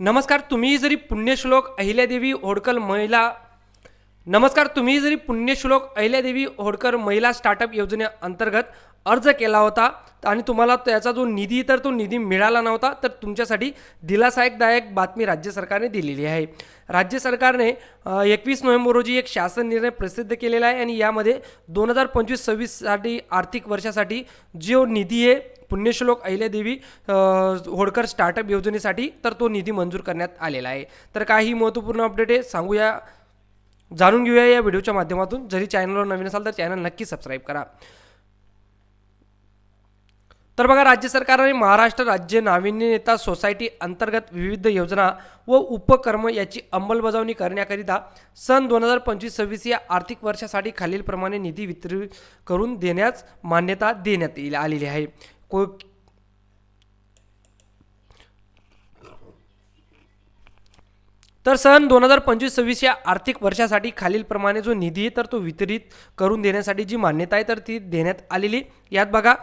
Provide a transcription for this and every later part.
नमस्कार तुम्ही जरी पुण्यश्लोक अहिल्यादेवी होडकर महिला नमस्कार तुम्ही जरी पुण्यश्लोक अहिल्यादेवी होडकर महिला स्टार्टअप योजनेअंतर्गत अर्ज केला होता आणि तुम्हाला त्याचा जो निधी तर तो निधी मिळाला नव्हता तर तुमच्यासाठी दिलासायकदायक बातमी राज्य सरकारने दिलेली आहे. राज्य सरकारने एकवीस नोव्हेंबर रोजी एक शासन निर्णय प्रसिद्ध केलेला आहे आणि यामध्ये दोन हजार पंचवीस सव्वीससाठी आर्थिक वर्षासाठी जो निधी आहे पुण्यश्लोक अहिल्यादेवी होडकर स्टार्टअप योजनेसाठी तर तो निधी मंजूर करण्यात आलेला आहे. तर काही महत्त्वपूर्ण अपडेट आहे सांगूया जाणून घेऊया या व्हिडिओच्या माध्यमातून. जरी चॅनलवर नवीन असाल तर चॅनल नक्की सबस्क्राईब करा. तर बघा राज्य सरकारने महाराष्ट्र राज्य नाविन्यता सोसायटी अंतर्गत विविध योजना व उपक्रम याची अंमलबजावणी करण्याकरिता सन दोन हजार पंचवीस सव्वीस या आर्थिक वर्षासाठी खालीलप्रमाणे निधी वितरित करून देण्यास मान्यता देण्यात आलेली आहे. को तर सन दोन हजार पंचवीस सव्वीस या आर्थिक वर्षासाठी खालीलप्रमाणे जो निधी आहे तर तो वितरित करून देण्यासाठी जी मान्यता आहे तर ती देण्यात आलेली यात बघा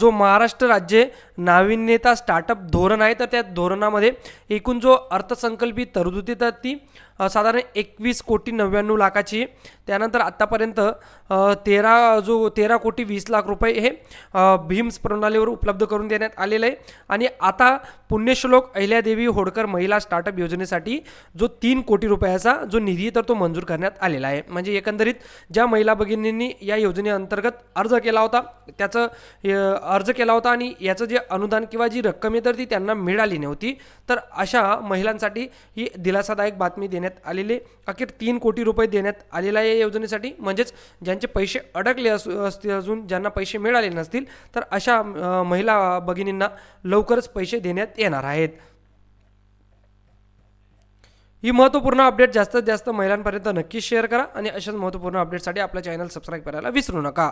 जो महाराष्ट्र राज्य नाविन्यता स्टार्टअप धोरण आहे तर त्या धोरणामध्ये एकूण जो अर्थसंकल्पित तरतुदी तर ती साधारण एकवीस कोटी नव्याण्णव लाखाची त्यानंतर आत्तापर्यंत तेरा जो तेरा कोटी वीस लाख रुपये हे भीम्स प्रणालीवर उपलब्ध करून देण्यात आलेलं आहे. आणि आता पुण्यश्लोक अहिल्यादेवी होडकर महिला स्टार्टअप योजनेसाठी जो तीन कोटी रुपयाचा जो निधी तर तो मंजूर करण्यात आलेला आहे. म्हणजे एकंदरीत ज्या महिला भगिनींनी या योजनेअंतर्गत अर्ज केला होता त्याचं अर्ज केला होता आणि याचं जे अनुदान किंवा जी रक्कम आहे तर ती त्यांना मिळाली नव्हती. तर अशा महिलांसाठी ही दिलासादायक बातमी देण्यात आलेली अखेर तीन कोटी रुपये देण्यात आलेला आहे या योजनेसाठी. म्हणजेच ज्यांचे पैसे अडकले असू असतील अजून ज्यांना पैसे मिळाले नसतील तर अशा महिला भगिनींना लवकरच पैसे देण्यात येणार आहेत. ही महत्त्वपूर्ण अपडेट जास्तीत जास्त महिलांपर्यंत नक्की शेअर करा आणि अशाच महत्त्वपूर्ण अपडेटसाठी आपल्या चॅनल सबस्क्राईब करायला विसरू नका.